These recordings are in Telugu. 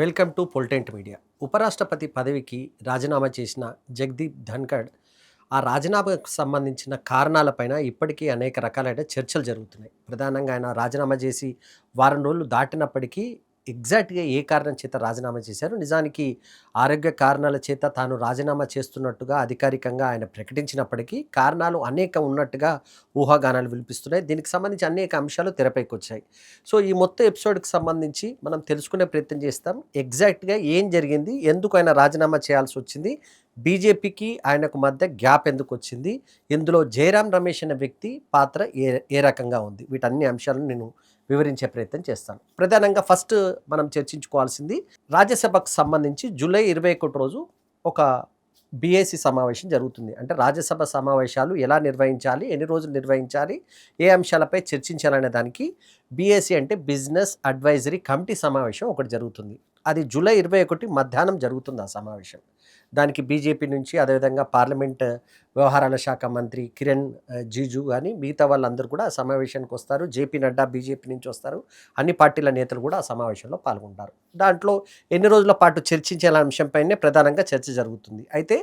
Welcome to పొల్టెంట్ media. ఉపరాష్ట్రపతి పదవికి రాజీనామా చేసిన జగదీప్ ధన్కడ్ ఆ రాజీనామాకు సంబంధించిన కారణాలపైన ఇప్పటికీ అనేక రకాలైన చర్చలు జరుగుతున్నాయి. ప్రధానంగా ఆయన రాజీనామా చేసి వారం రోజులు దాటినప్పటికీ ఎగ్జాక్ట్గా ఏ కారణం చేత రాజీనామా చేశారు? నిజానికి ఆరోగ్య కారణాల చేత తాను రాజీనామా చేస్తున్నట్టుగా అధికారికంగా ఆయన ప్రకటించినప్పటికీ కారణాలు అనేక ఉన్నట్టుగా ఊహాగానాలు వినిపిస్తున్నాయి. దీనికి సంబంధించి అనేక అంశాలు తెరపైకి వచ్చాయి. సో ఈ మొత్తం ఎపిసోడ్కి సంబంధించి మనం తెలుసుకునే ప్రయత్నం చేస్తాం. ఎగ్జాక్ట్గా ఏం జరిగింది? ఎందుకు ఆయన రాజీనామా చేయాల్సి వచ్చింది? బీజేపీకి ఆయనకు మధ్య గ్యాప్ ఎందుకు వచ్చింది? ఇందులో జయరాం రమేష్ అనే వ్యక్తి పాత్ర ఏ ఏ రకంగా ఉంది? వీటన్ని అంశాలను నేను వివరించే ప్రయత్నం చేస్తాను ప్రధానంగా ఫస్ట్ మనం చర్చించుకోవాల్సింది రాజ్యసభకు సంబంధించి జూలై ఇరవై ఒకటి రోజు ఒక బీఏసీ సమావేశం జరుగుతుంది. అంటే రాజ్యసభ సమావేశాలు ఎలా నిర్వహించాలి ఎన్ని రోజులు నిర్వహించాలి ఏ అంశాలపై చర్చించాలనే దానికి బీఏసీ అంటే బిజినెస్ అడ్వైజరీ కమిటీ సమావేశం ఒకటి జరుగుతుంది. అది జూలై ఇరవై ఒకటి మధ్యాహ్నం జరుగుతుంది ఆ సమావేశం. దానికి బీజేపీ నుంచి అదేవిధంగా పార్లమెంట్ వ్యవహారాల శాఖ మంత్రి కిరణ్ జీజు అని కానీ మిగతా వాళ్ళందరూ కూడా సమావేశానికి వస్తారు. జేపీ నడ్డా బీజేపీ నుంచి వస్తారు. అన్ని పార్టీల నేతలు కూడా ఆ సమావేశంలో పాల్గొంటారు. దాంట్లో ఎన్ని రోజుల పాటు చర్చించే అంశంపైనే ప్రధానంగా చర్చ జరుగుతుంది. అయితే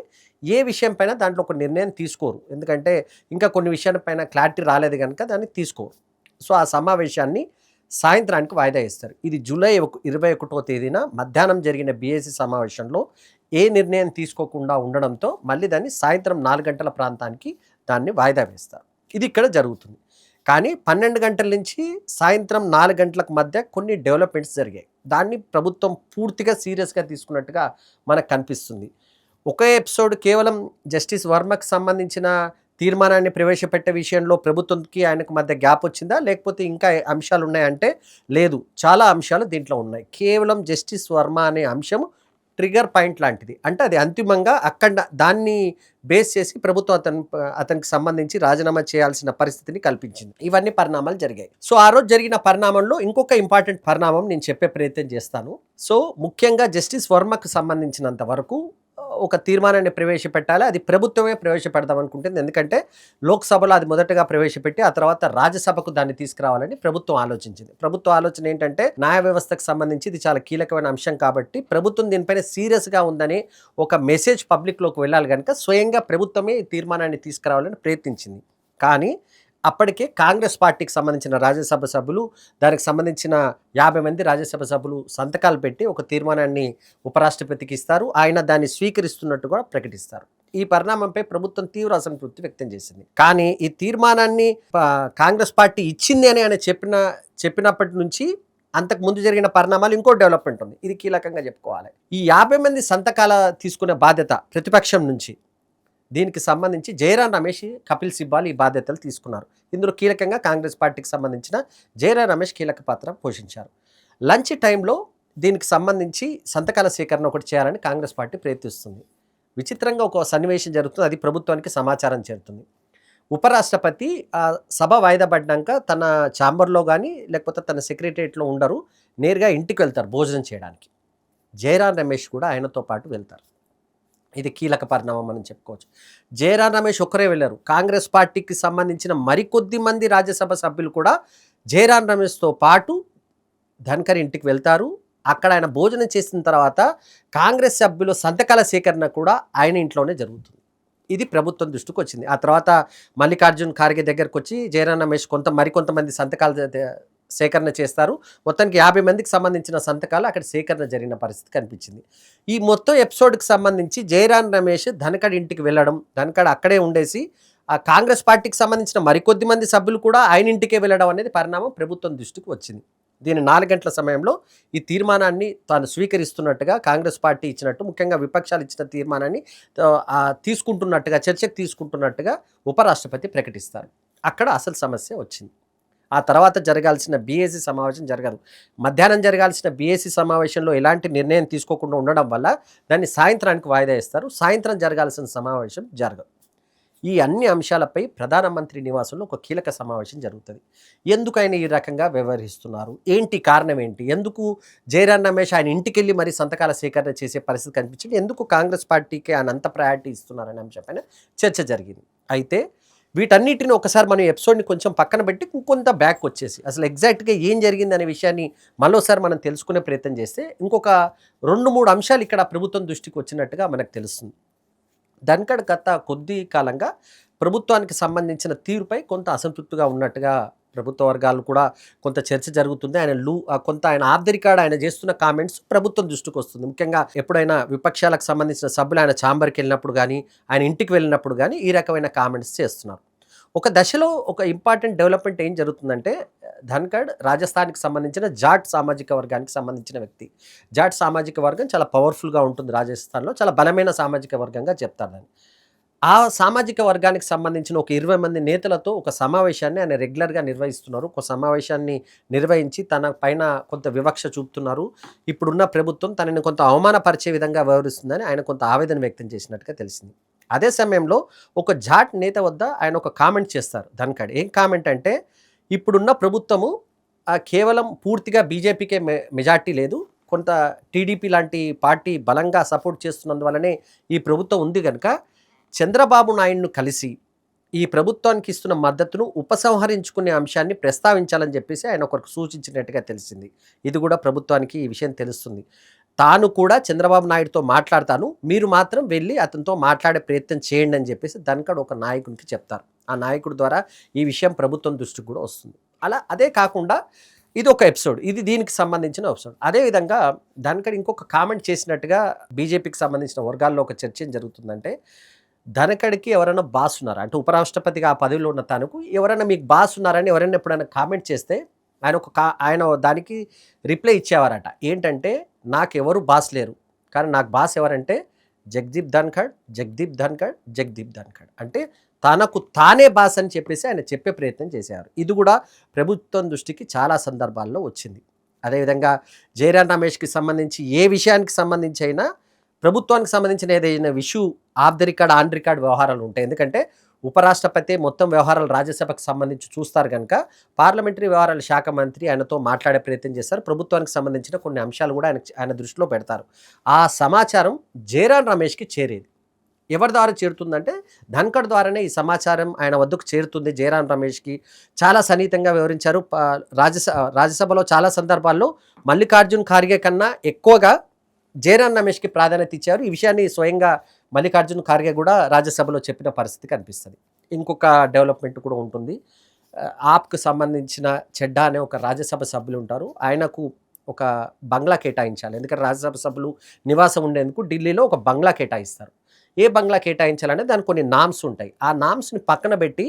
ఏ విషయంపైన దాంట్లో ఒక నిర్ణయం తీసుకోరు. ఎందుకంటే ఇంకా కొన్ని విషయాలపైన క్లారిటీ రాలేదు కనుక దాన్ని తీసుకోరు. సో ఆ సమావేశాన్ని సాయంత్రానికి వాయిదా ఇస్తారు ఇది జూలై ఒక- ఇరవై ఒకటో తేదీన మధ్యాహ్నం జరిగిన బీఎస్సీ సమావేశంలో ఏ నిర్ణయం తీసుకోకుండా ఉండడంతో మళ్ళీ దాన్ని సాయంత్రం నాలుగు గంటల ప్రాంతానికి దాన్ని వాయిదా వేస్తారు. ఇది ఇక్కడ జరుగుతుంది. కానీ పన్నెండు గంటల నుంచి సాయంత్రం నాలుగు గంటలకు మధ్య కొన్ని డెవలప్మెంట్స్ జరిగాయి. దాన్ని ప్రభుత్వం పూర్తిగా సీరియస్గా తీసుకున్నట్టుగా మనకు కనిపిస్తుంది. ఒకే ఎపిసోడ్ కేవలం జస్టిస్ వర్మకు సంబంధించిన తీర్మానాన్ని ప్రవేశపెట్టే విషయంలో ప్రభుత్వంకి ఆయనకు మధ్య గ్యాప్ వచ్చిందా? లేకపోతే ఇంకా అంశాలు ఉన్నాయంటే లేదు. చాలా అంశాలు దీంట్లో ఉన్నాయి. కేవలం జస్టిస్ వర్మ అనే అంశం ట్రిగర్ పాయింట్ లాంటిది. అంటే అది అంతిమంగా అక్కడ దాన్ని బేస్ చేసి ప్రభుత్వం అతను అతనికి సంబంధించి రాజీనామా చేయాల్సిన పరిస్థితిని కల్పించింది. ఇవన్నీ పరిణామాలు జరిగాయి. సో ఆ రోజు జరిగిన పరిణామంలో ఇంకొక ఇంపార్టెంట్ పరిణామం నేను చెప్పే ప్రయత్నం చేస్తాను. సో ముఖ్యంగా జస్టిస్ వర్మకు సంబంధించినంత వరకు ఒక తీర్మానాన్ని ప్రవేశపెట్టాలి. అది ప్రభుత్వమే ప్రవేశపెడదాం అనుకుంటుంది. ఎందుకంటే లోక్సభలో అది మొదటగా ప్రవేశపెట్టి ఆ తర్వాత రాజ్యసభకు దాన్ని తీసుకురావాలని ప్రభుత్వం ఆలోచించింది. ప్రభుత్వ ఆలోచన ఏంటంటే న్యాయ వ్యవస్థకు సంబంధించి ఇది చాలా కీలకమైన అంశం కాబట్టి ప్రభుత్వం దీనిపైన సీరియస్గా ఉందని ఒక మెసేజ్ పబ్లిక్లోకి వెళ్ళాలి కనుక స్వయంగా ప్రభుత్వమే ఈ తీర్మానాన్ని తీసుకురావాలని ప్రయత్నించింది. కానీ అప్పటికే కాంగ్రెస్ పార్టీకి సంబంధించిన రాజ్యసభ సభ్యులు దానికి సంబంధించిన యాభై మంది రాజ్యసభ సభ్యులు సంతకాలు పెట్టి ఒక తీర్మానాన్ని ఉపరాష్ట్రపతికి ఇస్తారు. ఆయన దాన్ని స్వీకరిస్తున్నట్టు కూడా ప్రకటిస్తారు. ఈ పరిణామంపై ప్రభుత్వం తీవ్ర అసంతృప్తి వ్యక్తం చేసింది. కానీ ఈ తీర్మానాన్ని కాంగ్రెస్ పార్టీ ఇచ్చింది అని ఆయన చెప్పిన చెప్పినప్పటి నుంచి అంతకు ముందు జరిగిన పరిణామాలు ఇంకో డెవలప్మెంట్ ఉంది. ఇది కీలకంగా చెప్పుకోవాలి. ఈ యాభై మంది సంతకాల తీసుకునే బాధ్యత ప్రతిపక్షం నుంచి దీనికి సంబంధించి జయరాం రమేష్ కపిల్ సిబ్బాల్ ఈ బాధ్యతలు తీసుకున్నారు. ఇందులో కీలకంగా కాంగ్రెస్ పార్టీకి సంబంధించిన జయరాం రమేష్ కీలక పాత్ర పోషించారు. లంచ్ టైంలో దీనికి సంబంధించి సంతకాల సేకరణ ఒకటి చేయాలని కాంగ్రెస్ పార్టీ ప్రయత్నిస్తుంది. విచిత్రంగా ఒక సన్నివేశం జరుగుతుంది. అది ప్రభుత్వానికి సమాచారం చేరుతుంది. ఉపరాష్ట్రపతి సభ వాయిదా పడినాక తన ఛాంబర్లో కానీ లేకపోతే తన సెక్రటరియట్లో ఉండరు. నేరుగా ఇంటికి వెళ్తారు భోజనం చేయడానికి. జయరాం రమేష్ కూడా ఆయనతో పాటు వెళ్తారు. ఇది కీలక పరిణామం మనం చెప్పుకోవచ్చు. జయరాం రమేష్ ఒక్కరే వెళ్ళారు. కాంగ్రెస్ పార్టీకి సంబంధించిన మరికొద్ది మంది రాజ్యసభ సభ్యులు కూడా జయరాం రమేష్తో పాటు ధన్కర్ ఇంటికి వెళ్తారు. అక్కడ ఆయన భోజనం చేసిన తర్వాత కాంగ్రెస్ సభ్యుల సంతకాల సేకరణ కూడా ఆయన ఇంట్లోనే జరుగుతుంది. ఇది ప్రభుత్వం దృష్టికి వచ్చింది. ఆ తర్వాత మల్లికార్జున్ ఖార్గే దగ్గరకు వచ్చి జయరాం రమేష్ కొంత మరికొంతమంది సంతకాల సేకరణ చేస్తారు. మొత్తానికి యాభై మందికి సంబంధించిన సంతకాలు అక్కడ సేకరణ జరిగిన పరిస్థితి కనిపించింది. ఈ మొత్తం ఎపిసోడ్కి సంబంధించి జయరాన్ రమేష్ ధనకడ్ ఇంటికి వెళ్ళడం ధనకడ్ అక్కడే ఉండేసి ఆ కాంగ్రెస్ పార్టీకి సంబంధించిన మరికొద్ది మంది సభ్యులు కూడా ఆయన ఇంటికే వెళ్ళడం అనేది పరిణామం ప్రభుత్వం దృష్టికి వచ్చింది. దీని నాలుగు గంటల సమయంలో ఈ తీర్మానాన్ని తాను స్వీకరిస్తున్నట్టుగా కాంగ్రెస్ పార్టీ ఇచ్చినట్టు ముఖ్యంగా విపక్షాలు ఇచ్చిన తీర్మానాన్ని తీసుకుంటున్నట్టుగా చర్చకు తీసుకుంటున్నట్టుగా ఉపరాష్ట్రపతి ప్రకటిస్తారు. అక్కడ అసలు సమస్య వచ్చింది. ఆ తర్వాత జరగాల్సిన బీఏసీ సమావేశం జరగదు. మధ్యాహ్నం జరగాల్సిన బీఏసీ సమావేశంలో ఎలాంటి నిర్ణయం తీసుకోకుండా ఉండడం వల్ల దాన్ని సాయంత్రానికి వాయిదా ఇస్తారు సాయంత్రం జరగాల్సిన సమావేశం జరగదు. ఈ అన్ని అంశాలపై ప్రధానమంత్రి నివాసంలో ఒక కీలక సమావేశం జరుగుతుంది. ఎందుకైనా ఈ రకంగా వ్యవహరిస్తున్నారు? ఏంటి కారణం ఏంటి? ఎందుకు జయరాం రమేష్ ఆయన ఇంటికి వెళ్ళి మరి సంతకాల సేకరణ చేసే పరిస్థితి కనిపించింది ఎందుకు కాంగ్రెస్ పార్టీకి ఆయన అంత ప్రయారిటీ ఇస్తున్నారనే అంశంపైన చర్చ జరిగింది. అయితే వీటన్నిటిని ఒకసారి మనం ఎపిసోడ్ని కొంచెం పక్కన పెట్టి ఇంకొంత బ్యాక్ వచ్చేసి అసలు ఎగ్జాక్ట్గా ఏం జరిగింది అనే విషయాన్ని మరోసారి మనం తెలుసుకునే ప్రయత్నం చేస్తే ఇంకొక రెండు మూడు అంశాలు ఇక్కడ ప్రభుత్వం దృష్టికి వచ్చినట్టుగా మనకు తెలుస్తుంది. ధన్కడ్ గత కొద్ది కాలంగా ప్రభుత్వానికి సంబంధించిన తీరుపై కొంత అసంతృప్తిగా ఉన్నట్టుగా ప్రభుత్వ వర్గాలు కూడా కొంత చర్చ జరుగుతుంది. ఆయన లూ కొంత ఆయన ఆర్థరికాడ ఆయన చేస్తున్న కామెంట్స్ ప్రభుత్వం దృష్టికి వస్తుంది. ముఖ్యంగా ఎప్పుడైనా విపక్షాలకు సంబంధించిన సభ్యులు ఆయన ఛాంబర్కి వెళ్ళినప్పుడు కానీ ఆయన ఇంటికి వెళ్ళినప్పుడు కానీ ఈ రకమైన కామెంట్స్ చేస్తున్నారు. ఒక దశలో ఒక ఇంపార్టెంట్ డెవలప్మెంట్ ఏం జరుగుతుందంటే ధన్కడ్ రాజస్థాన్కి సంబంధించిన జాట్ సామాజిక వర్గానికి సంబంధించిన వ్యక్తి. జాట్ సామాజిక వర్గం చాలా పవర్ఫుల్గా ఉంటుంది రాజస్థాన్లో. చాలా బలమైన సామాజిక వర్గంగా చెప్తారు దాన్ని. ఆ సామాజిక వర్గానికి సంబంధించిన ఒక ఇరవై మంది నేతలతో ఒక సమావేశాన్ని ఆయన రెగ్యులర్గా నిర్వహిస్తున్నారు. ఒక సమావేశాన్ని నిర్వహించి తన పైన కొంత వివక్ష చూపుతున్నారు. ఇప్పుడున్న ప్రభుత్వం తనని కొంత అవమానపరిచే విధంగా వ్యవహరిస్తుందని ఆయన కొంత ఆవేదన వ్యక్తం చేసినట్టుగా తెలిసింది. అదే సమయంలో ఒక జాట్ నేత వద్ద ఆయన ఒక కామెంట్ చేస్తారు ధన్కడ్. ఏం కామెంట్ అంటే ఇప్పుడున్న ప్రభుత్వము కేవలం పూర్తిగా బీజేపీకే మె మెజార్టీ లేదు. కొంత టీడీపీ లాంటి పార్టీ బలంగా సపోర్ట్ చేస్తున్నందువలనే ఈ ప్రభుత్వం ఉంది కనుక చంద్రబాబు నాయుడును కలిసి ఈ ప్రభుత్వానికి ఇస్తున్న మద్దతును ఉపసంహరించుకునే అంశాన్ని ప్రస్తావించాలని చెప్పేసి ఆయన ఒకరికి సూచించినట్టుగా తెలిసింది. ఇది కూడా ప్రభుత్వానికి ఈ విషయం తెలుస్తుంది. తాను కూడా చంద్రబాబు నాయుడుతో మాట్లాడతాను. మీరు మాత్రం వెళ్ళి అతనితో మాట్లాడే ప్రయత్నం చేయండి అని చెప్పేసి ధన్కడ్ ఒక నాయకునికి చెప్తారు. ఆ నాయకుడి ద్వారా ఈ విషయం ప్రభుత్వం దృష్టికి కూడా వస్తుంది. అలా అదే కాకుండా ఇది ఒక ఎపిసోడ్. ఇది దీనికి సంబంధించిన ఎపిసోడ్. అదేవిధంగా ధన్కడ్ ఇంకొక కామెంట్ చేసినట్టుగా బీజేపీకి సంబంధించిన వర్గాల్లో ఒక చర్చ ఏం జరుగుతుందంటే ధనకడికి ఎవరైనా బాస్ ఉన్నారా? అంటే ఉపరాష్ట్రపతిగా ఆ పదవిలో ఉన్న తనకు ఎవరైనా మీకు బాస్ ఉన్నారని ఎవరైనా ఎప్పుడైనా కామెంట్ చేస్తే ఆయన ఒక కా ఆయన దానికి రిప్లై ఇచ్చేవారట. ఏంటంటే నాకు ఎవరు బాస్ లేరు. కానీ నాకు బాస్ ఎవరంటే జగదీప్ ధన్ఖడ్ జగదీప్ ధన్ఖడ్ జగదీప్ ధన్ఖడ్. అంటే తనకు తానే బాస్ అని చెప్పేసి ఆయన చెప్పే ప్రయత్నం చేసేవారు. ఇది కూడా ప్రభుత్వం దృష్టికి చాలా సందర్భాల్లో వచ్చింది. అదేవిధంగా జయరాం రమేష్కి సంబంధించి ఏ విషయానికి సంబంధించి అయినా ప్రభుత్వానికి సంబంధించిన ఏదైనా issue off the record on record వ్యవహారాలు ఉంటాయి. ఎందుకంటే ఉపరాష్ట్రపతి మొత్తం వ్యవహారాలు రాజ్యసభకు సంబంధించి చూస్తారు కనుక పార్లమెంటరీ వ్యవహారాల శాఖ మంత్రి ఆయనతో మాట్లాడే ప్రయత్నం చేస్తారు. ప్రభుత్వానికి సంబంధించిన కొన్ని అంశాలు కూడా ఆయన ఆయన దృష్టిలో పెడతారు. ఆ సమాచారం జయరాన్ రమేష్కి చేరేది. ఎవరి ద్వారా చేరుతుందంటే ధన్కడ్ ద్వారానే ఈ సమాచారం ఆయన వద్దకు చేరుతుంది జయరాం రమేష్కి. చాలా సన్నిహితంగా వివరించారు. రాజ్యసభ రాజ్యస రాజ్యసభలో చాలా సందర్భాల్లో మల్లికార్జున్ ఖార్గే కన్నా ఎక్కువగా జయరాం రమేష్కి ప్రాధాన్యత ఇచ్చారు. ఈ విషయాన్ని స్వయంగా మల్లికార్జున్ ఖార్గే కూడా రాజ్యసభలో చెప్పిన పరిస్థితి కనిపిస్తుంది. ఇంకొక డెవలప్మెంట్ కూడా ఉంటుంది. ఆప్కు సంబంధించిన చెడ్డా అనే ఒక రాజ్యసభ సభ్యులు ఉంటారు. ఆయనకు ఒక బంగ్లా కేటాయించాలి. ఎందుకంటే రాజ్యసభ సభ్యులు నివాసం ఉండేందుకు ఢిల్లీలో ఒక బంగ్లా కేటాయిస్తారు. ఏ బంగ్లా కేటాయించాలంటే దానికి కొన్ని నామ్స్ ఉంటాయి. ఆ నామ్స్ని పక్కన పెట్టి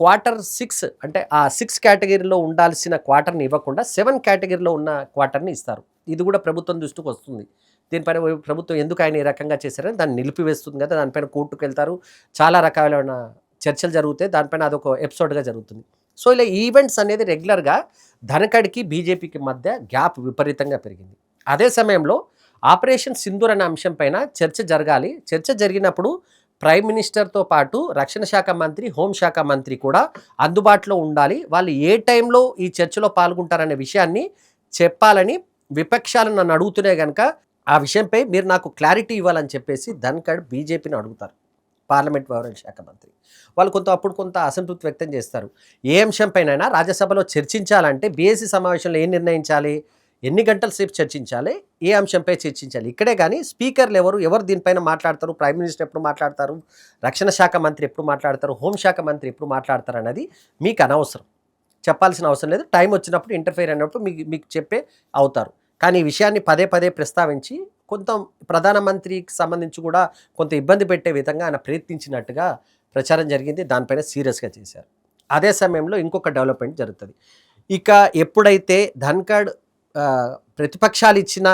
క్వార్టర్ సిక్స్ అంటే ఆ సిక్స్ కేటగిరీలో ఉండాల్సిన క్వార్టర్ని ఇవ్వకుండా సెవెన్ కేటగిరీలో ఉన్న క్వార్టర్ని ఇస్తారు. ఇది కూడా ప్రభుత్వం దృష్టికి వస్తుంది. దీనిపైన ప్రభుత్వం ఎందుకు ఆయన ఈ రకంగా చేశారని దాన్ని నిలిపివేస్తుంది కదా దానిపైన కోర్టుకు వెళ్తారు చాలా రకాలైన చర్చలు జరుగుతాయి. దానిపైన అదొక ఎపిసోడ్గా జరుగుతుంది. సో ఇలా ఈవెంట్స్ అనేది రెగ్యులర్గా ధనకడికి బీజేపీకి మధ్య గ్యాప్ విపరీతంగా పెరిగింది. అదే సమయంలో ఆపరేషన్ సింధూర్ అనే అంశం పైన చర్చ జరగాలి. చర్చ జరిగినప్పుడు ప్రైమ్ మినిస్టర్తో పాటు రక్షణ శాఖ మంత్రి హోంశాఖ మంత్రి కూడా అందుబాటులో ఉండాలి. వాళ్ళు ఏ టైంలో ఈ చర్చలో పాల్గొంటారనే విషయాన్ని చెప్పాలని విపక్షాలు నన్ను అడుగుతున్నాయి కనుక ఆ విషయంపై మీరు నాకు క్లారిటీ ఇవ్వాలని చెప్పేసి ధన్కడ్ బీజేపీని అడుగుతారు. పార్లమెంట్ వ్యవహారాల శాఖ మంత్రి. వాళ్ళు కొంత అప్పుడు కొంత అసంతృప్తి వ్యక్తం చేస్తారు. ఏ అంశంపైనైనా రాజ్యసభలో చర్చించాలంటే బీఎస్సీ సమావేశంలో ఏం నిర్ణయించాలి? ఎన్ని గంటల సేపు చర్చించాలి? ఏ అంశంపై చర్చించాలి? ఇక్కడే కానీ స్పీకర్లు ఎవరు? ఎవరు దీనిపైన మాట్లాడతారు? ప్రైమ్ మినిస్టర్ ఎప్పుడు మాట్లాడతారు? రక్షణ శాఖ మంత్రి ఎప్పుడు మాట్లాడతారు? హోంశాఖ మంత్రి ఎప్పుడు మాట్లాడతారు అన్నది మీకు అనవసరం. చెప్పాల్సిన అవసరం లేదు. టైం వచ్చినప్పుడు ఇంటర్ఫేర్ అయినప్పుడు మీకు మీకు చెప్పే అవుతారు. కానీ ఈ విషయాన్ని పదే పదే ప్రస్తావించి కొంత ప్రధానమంత్రికి సంబంధించి కూడా కొంత ఇబ్బంది పెట్టే విధంగా ఆయన ప్రయత్నించినట్టుగా ప్రచారం జరిగింది. దానిపైన సీరియస్గా చేశారు. అదే సమయంలో ఇంకొక డెవలప్మెంట్ జరుగుతుంది. ఇక ఎప్పుడైతే ధన్ఖడ్ ప్రతిపక్షాలు ఇచ్చిన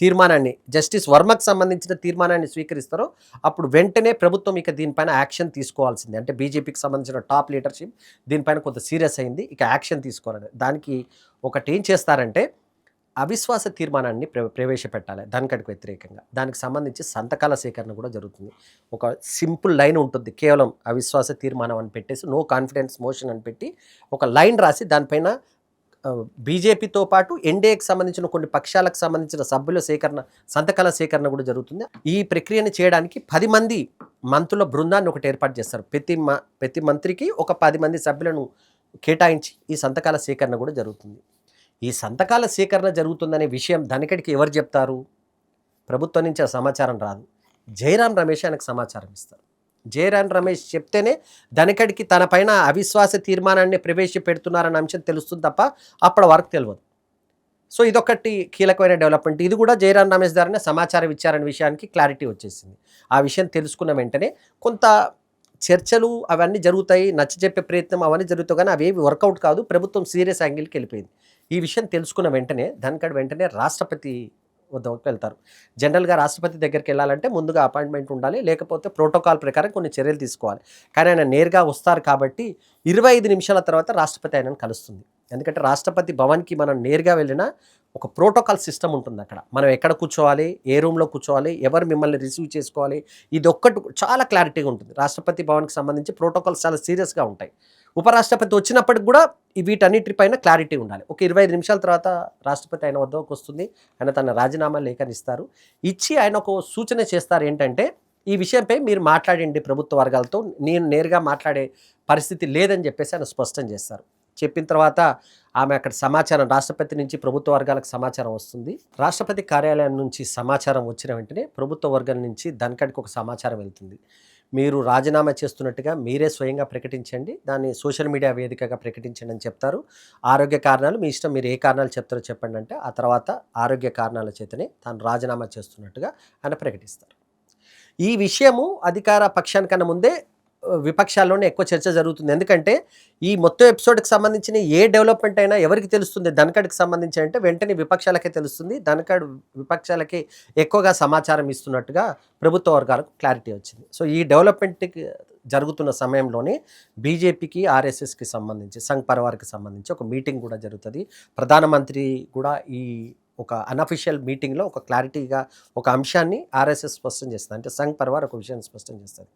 తీర్మానాన్ని జస్టిస్ వర్మకు సంబంధించిన తీర్మానాన్ని స్వీకరిస్తారో అప్పుడు వెంటనే ప్రభుత్వం ఇక దీనిపైన యాక్షన్ తీసుకోవాల్సిందే. అంటే బీజేపీకి సంబంధించిన టాప్ లీడర్షిప్ దీనిపైన కొంత సీరియస్ అయింది. ఇక యాక్షన్ తీసుకోవాలని దానికి ఒకటి ఏం చేస్తారంటే అవిశ్వాస తీర్మానాన్ని ప్ర ప్రవేశపెట్టాలి ధన్కడ్కి వ్యతిరేకంగా. దానికి సంబంధించి సంతకాల సేకరణ కూడా జరుగుతుంది. ఒక సింపుల్ లైన్ ఉంటుంది. కేవలం అవిశ్వాస తీర్మానం అని పెట్టేసి నో కాన్ఫిడెన్స్ మోషన్ అని పెట్టి ఒక లైన్ రాసి దానిపైన బీజేపీతో పాటు ఎన్డీఏకి సంబంధించిన కొన్ని పక్షాలకు సంబంధించిన సభ్యుల సేకరణ సంతకాల సేకరణ కూడా జరుగుతుంది. ఈ ప్రక్రియను చేయడానికి పది మంది మంత్రుల బృందాన్ని ఒకటి ఏర్పాటు చేస్తారు. ప్రతి మ ప్రతి మంత్రికి ఒక పది మంది సభ్యులను కేటాయించి ఈ సంతకాల సేకరణ కూడా జరుగుతుంది. ఈ సంతకాల సేకరణ జరుగుతుందనే విషయం దానికడికి ఎవరు చెప్తారు? ప్రభుత్వం నుంచి ఆ సమాచారం రాదు. జయరాం రమేష్ ఆయనకు సమాచారం ఇస్తారు. జయరాం రమేష్ చెప్తేనే దానికడికి తన పైన అవిశ్వాస తీర్మానాన్ని ప్రవేశపెడుతున్నారన్న అంశం తెలుస్తుంది తప్ప అప్పటి వరకు తెలియదు. సో ఇదొకటి కీలకమైన డెవలప్మెంట్. ఇది కూడా జయరాం రమేష్ ద్వారానే సమాచారం ఇచ్చారనే విషయానికి క్లారిటీ వచ్చేసింది. ఆ విషయం తెలుసుకున్న వెంటనే కొంత చర్చలు అవన్నీ జరుగుతాయి నచ్చ చెప్పే ప్రయత్నం అవన్నీ జరుగుతాయి కానీ అవేవి వర్కౌట్ కాదు. ప్రభుత్వం సీరియస్ యాంగిల్కి వెళ్ళిపోయింది. ఈ విషయం తెలుసుకున్న వెంటనే ధన్కడ్ వెంటనే రాష్ట్రపతి వద్దకు వెళ్తారు. జనరల్గా రాష్ట్రపతి దగ్గరికి వెళ్ళాలంటే ముందుగా అపాయింట్మెంట్ ఉండాలి లేకపోతే ప్రోటోకాల్ ప్రకారం కొన్ని చర్యలు తీసుకోవాలి. కానీ ఆయన నేరుగా వస్తారు కాబట్టి ఇరవై ఐదు నిమిషాల తర్వాత రాష్ట్రపతి ఆయనను కలుస్తుంది. ఎందుకంటే రాష్ట్రపతి భవన్కి మనం నేరుగా వెళ్ళినా ఒక ప్రోటోకాల్ సిస్టమ్ ఉంటుంది అక్కడ. మనం ఎక్కడ కూర్చోవాలి ఏ రూమ్లో కూర్చోవాలి ఎవరు మిమ్మల్ని రిసీవ్ చేసుకోవాలి ఇది ఒక్కటి చాలా క్లారిటీగా ఉంటుంది. రాష్ట్రపతి భవన్కి సంబంధించి ప్రోటోకాల్స్ చాలా సీరియస్గా ఉంటాయి. ఉపరాష్ట్రపతి వచ్చినప్పటికి కూడా వీటన్నిటిపైన క్లారిటీ ఉండాలి. ఒక ఇరవై ఐదు నిమిషాల తర్వాత రాష్ట్రపతి ఆయన వద్దకు వస్తుంది. ఆయన తన రాజీనామా లేఖని ఇస్తారు ఇచ్చి ఆయన ఒక సూచన చేస్తారు ఏంటంటే ఈ విషయంపై మీరు మాట్లాడండి ప్రభుత్వ వర్గాలతో. నేను నేరుగా మాట్లాడే పరిస్థితి లేదని చెప్పేసి ఆయన స్పష్టం చేస్తారు. చెప్పిన తర్వాత ఆమె అక్కడ సమాచారం రాష్ట్రపతి నుంచి ప్రభుత్వ వర్గాలకు సమాచారం వస్తుంది. రాష్ట్రపతి కార్యాలయం నుంచి సమాచారం వచ్చిన వెంటనే ప్రభుత్వ వర్గం నుంచి ధన్కడ్కి ఒక సమాచారం వెళ్తుంది. మీరు రాజీనామా చేస్తున్నట్టుగా మీరే స్వయంగా ప్రకటించండి. దాన్ని సోషల్ మీడియా వేదికగా ప్రకటించండి అని చెప్తారు. ఆరోగ్య కారణాలు మీ ఇష్టం మీరు ఏ కారణాలు చెప్తారో చెప్పండి అంటే ఆ తర్వాత ఆరోగ్య కారణాల చేతనే తాను రాజీనామా చేస్తున్నట్టుగా ఆయన ప్రకటిస్తారు. ఈ విషయము అధికార పక్షానికన్నా ముందే విపక్షాల్లోనే ఎక్కువ చర్చ జరుగుతుంది. ఎందుకంటే ఈ మొత్తం ఎపిసోడ్కి సంబంధించిన ఏ డెవలప్మెంట్ అయినా ఎవరికి తెలుస్తుంది? ధనకడ్కి సంబంధించి అంటే వెంటనే విపక్షాలకే తెలుస్తుంది. ధనకడ్ విపక్షాలకి ఎక్కువగా సమాచారం ఇస్తున్నట్టుగా ప్రభుత్వ వర్గాలకు క్లారిటీ వచ్చింది. సో ఈ డెవలప్మెంట్కి జరుగుతున్న సమయంలోనే బీజేపీకి ఆర్ఎస్ఎస్కి సంబంధించి సంఘ్ పరివార్కి సంబంధించి ఒక మీటింగ్ కూడా జరుగుతుంది. ప్రధానమంత్రి కూడా ఈ ఒక అనఫిషియల్ మీటింగ్లో ఒక క్లారిటీగా ఒక అంశాన్ని ఆర్ఎస్ఎస్ స్పష్టం చేస్తుంది. అంటే సంఘ్ పరివార్ ఒక విషయాన్ని స్పష్టం చేస్తుంది.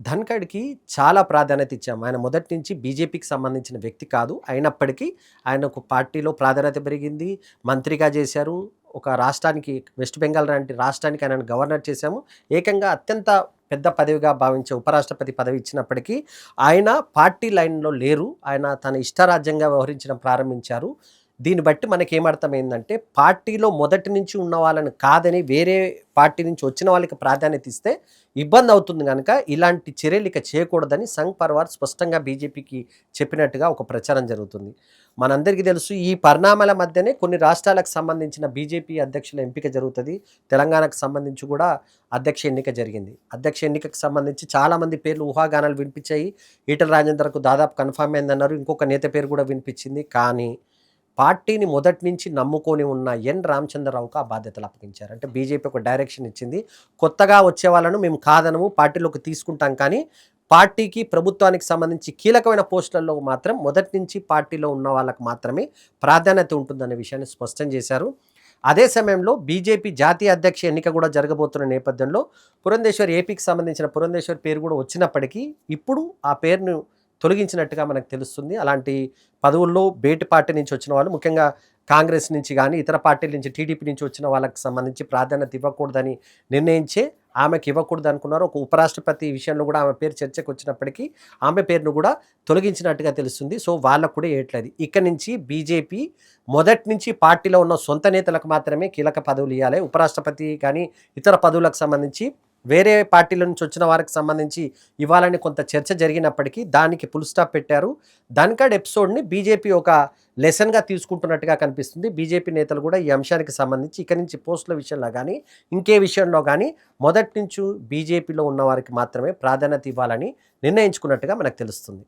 ధన్కడ్కి చాలా ప్రాధాన్యత ఇచ్చాము. ఆయన మొదటి నుంచి బీజేపీకి సంబంధించిన వ్యక్తి కాదు. అయినప్పటికీ ఆయనకు పార్టీలో ప్రాధాన్యత పెరిగింది. మంత్రిగా చేశారు. ఒక రాష్ట్రానికి వెస్ట్ బెంగాల్ లాంటి రాష్ట్రానికి ఆయనను గవర్నర్ చేశాము. ఏకంగా అత్యంత పెద్ద పదవిగా భావించే ఉపరాష్ట్రపతి పదవి ఇచ్చినప్పటికీ ఆయన పార్టీ లైన్లో లేరు. ఆయన తన ఇష్టరాజ్యంగా వ్యవహరించడం ప్రారంభించారు. దీన్ని బట్టి మనకి ఏమర్థమైందంటే పార్టీలో మొదటి నుంచి ఉన్న వాళ్ళని కాదని వేరే పార్టీ నుంచి వచ్చిన వాళ్ళకి ప్రాధాన్యత ఇస్తే ఇబ్బంది అవుతుంది కనుక ఇలాంటి చర్యలు ఇక చేయకూడదని సంఘ్ పర్వార్ స్పష్టంగా బీజేపీకి చెప్పినట్టుగా ఒక ప్రచారం జరుగుతుంది. మనందరికీ తెలుసు ఈ పరిణామాల మధ్యనే కొన్ని రాష్ట్రాలకు సంబంధించిన బీజేపీ అధ్యక్షుల ఎంపిక జరుగుతుంది. తెలంగాణకు సంబంధించి కూడా అధ్యక్ష ఎన్నిక జరిగింది. అధ్యక్ష ఎన్నికకు సంబంధించి చాలామంది పేర్లు ఊహాగానాలు వినిపించాయి. ఈటల రాజేందర్కు దాదాపు కన్ఫర్మ్ అయిందన్నారు. ఇంకొక నేత పేరు కూడా వినిపించింది. కానీ పార్టీని మొదటి నుంచి నమ్ముకొని ఉన్న ఎన్ రామచంద్రరావుకు ఆ బాధ్యతలు అప్పగించారు. అంటే బీజేపీ ఒక డైరెక్షన్ ఇచ్చింది. కొత్తగా వచ్చే వాళ్ళను మేము కాదనము పార్టీలోకి తీసుకుంటాం కానీ పార్టీకి ప్రభుత్వానికి సంబంధించి కీలకమైన పోస్టులలో మాత్రం మొదటి నుంచి పార్టీలో ఉన్న వాళ్ళకు మాత్రమే ప్రాధాన్యత ఉంటుందనే విషయాన్ని స్పష్టం చేశారు. అదే సమయంలో బీజేపీ జాతీయ అధ్యక్ష ఎన్నిక కూడా జరగబోతున్న నేపథ్యంలో పురంధేశ్వర్ ఏపీకి సంబంధించిన పురంధేశ్వర్ పేరు కూడా వచ్చినప్పటికీ ఇప్పుడు ఆ పేరును తొలగించినట్టుగా మనకు తెలుస్తుంది. అలాంటి పదవుల్లో బేటి పార్టీ నుంచి వచ్చిన వాళ్ళు ముఖ్యంగా కాంగ్రెస్ నుంచి కానీ ఇతర పార్టీల నుంచి టీడీపీ నుంచి వచ్చిన వాళ్ళకి సంబంధించి ప్రాధాన్యత ఇవ్వకూడదని నిర్ణయించే ఆమెకి ఇవ్వకూడదు అనుకున్నారు. ఒక ఉపరాష్ట్రపతి విషయంలో కూడా ఆమె పేరు చర్చకు వచ్చినప్పటికీ ఆమె పేరును కూడా తొలగించినట్టుగా తెలుస్తుంది. సో వాళ్ళకు కూడా ఏట్లేదు. ఇక్కడి నుంచి బీజేపీ మొదటి నుంచి పార్టీలో ఉన్న సొంత నేతలకు మాత్రమే కీలక పదవులు ఇవ్వాలి ఉపరాష్ట్రపతి కానీ ఇతర పదవులకు సంబంధించి వేరే పార్టీల నుంచి వచ్చిన వారికి సంబంధించి ఇవ్వాలని కొంత చర్చ జరిగినప్పటికీ దానికి ఫుల్ స్టాప్ పెట్టారు. ధన్కడ్ ఎపిసోడ్ని బీజేపీ ఒక లెసన్గా తీసుకుంటున్నట్టుగా కనిపిస్తుంది. బీజేపీ నేతలు కూడా ఈ అంశానికి సంబంధించి ఇక్కడి నుంచి పోస్టుల విషయంలో కానీ ఇంకే విషయంలో కానీ మొదటి నుంచి బీజేపీలో ఉన్న వారికి మాత్రమే ప్రాధాన్యత ఇవ్వాలని నిర్ణయించుకున్నట్టుగా మనకు తెలుస్తుంది.